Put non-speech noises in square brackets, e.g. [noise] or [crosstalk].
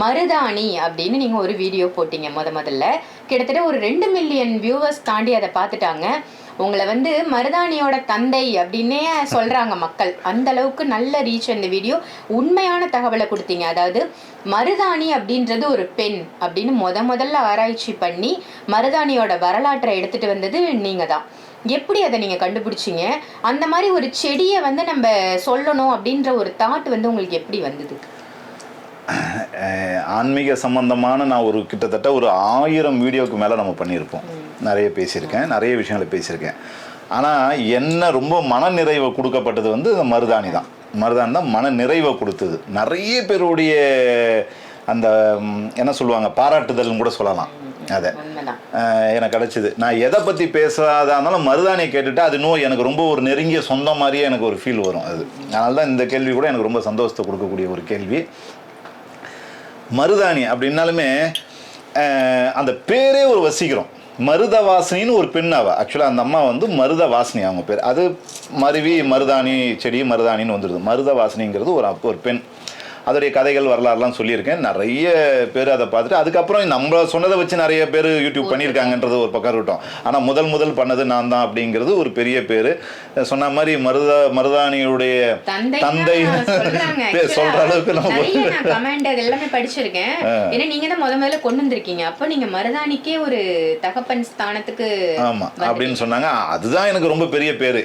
மருதாணி அப்படின்னு நீங்கள் ஒரு வீடியோ போட்டீங்க முத முதல்ல. கிட்டத்தட்ட ஒரு ரெண்டு மில்லியன் வியூவர்ஸ் தாண்டி அதை பார்த்துட்டாங்க. உங்களை வந்து மருதாணியோட தந்தை அப்படின்னே சொல்கிறாங்க மக்கள். அந்த அளவுக்கு நல்ல ரீச் அந்த வீடியோ உண்மையான தகவலை கொடுத்தீங்க. அதாவது மருதாணி அப்படின்றது ஒரு பெண் அப்படின்னு முத முதல்ல ஆராய்ச்சி பண்ணி மருதாணியோட வரலாற்றை எடுத்துகிட்டு வந்தது நீங்கள் தான் எப்படி அதை நீங்கள் கண்டுபிடிச்சீங்க? அந்த மாதிரி ஒரு செடியை வந்து நம்ம சொல்லணும் அப்படின்ற ஒரு தாட் வந்து உங்களுக்கு எப்படி வந்தது? ஆன்மீக சம்பந்தமான நான் ஒரு கிட்டத்தட்ட ஒரு ஆயிரம் வீடியோக்கு மேலே நம்ம பண்ணியிருப்போம். நிறைய பேசியிருக்கேன் நிறைய விஷயங்களை பேசியிருக்கேன். ஆனால் என்ன ரொம்ப மன நிறைவை கொடுக்கப்பட்டது வந்து இந்த மருதாணி தான். மருதாணி தான் மன நிறைவை கொடுத்தது. நிறைய பேருடைய அந்த என்ன சொல்லுவாங்க பாராட்டுதல்னு கூட சொல்லலாம். அதை. எனக்கு கிடச்சிது. நான் எதை பற்றி பேசாத இருந்தாலும் மருதாணியை கேட்டுட்டு அது இன்னும் எனக்கு ரொம்ப ஒரு நெருங்கிய சொந்தம் மாதிரியே எனக்கு ஒரு ஃபீல் வரும் அது. அதனால தான் இந்த கேள்வி கூட எனக்கு ரொம்ப சந்தோஷத்தை கொடுக்கக்கூடிய ஒரு கேள்வி. மருதாணி அப்படின்னாலுமே அந்த பேரே ஒரு வசீகரம். மருதவாசினின்னு ஒரு பெண் ஆக்சுவலாக அந்த அம்மா வந்து மருதவாசினி அவங்க பேர். அது மருவி மருதாணி செடி மருதாணின்னு வந்துடுது மருதவாசினிங்கிறது ஒரு அப்போ ஒரு பெண். அதோடைய கதைகள் வரலாறுலாம் சொல்லியிருக்கேன். நிறைய பேர் அதை பார்த்துட்டு அதுக்கப்புறம் நம்ம சொன்னதை வச்சு நிறைய பேர் யூடியூப் பண்ணியிருக்காங்கன்றது ஒரு பக்கம் இருக்கட்டும். ஆனால் முதல் முதல் பண்ணது நான் தான் அப்படிங்கிறது ஒரு பெரிய பேர். சொன்ன மாதிரி மருதா மருதாணியுடைய தந்தை [laughs] சொல்ற அளவுக்கு நம்ம நான் கமெண்ட் அது எல்லாமே படிச்சிருக்கேன். ஏன்னா நீங்க தான் முத முதல்ல கொண்டு வந்திருக்கீங்க. அப்ப நீங்க மருதாணிக்கே ஒரு தகப்பன் ஸ்தானத்துக்கு ஆமா அப்படின்னு சொன்னாங்க. அதுதான் எனக்கு ரொம்ப பெரிய பேரு.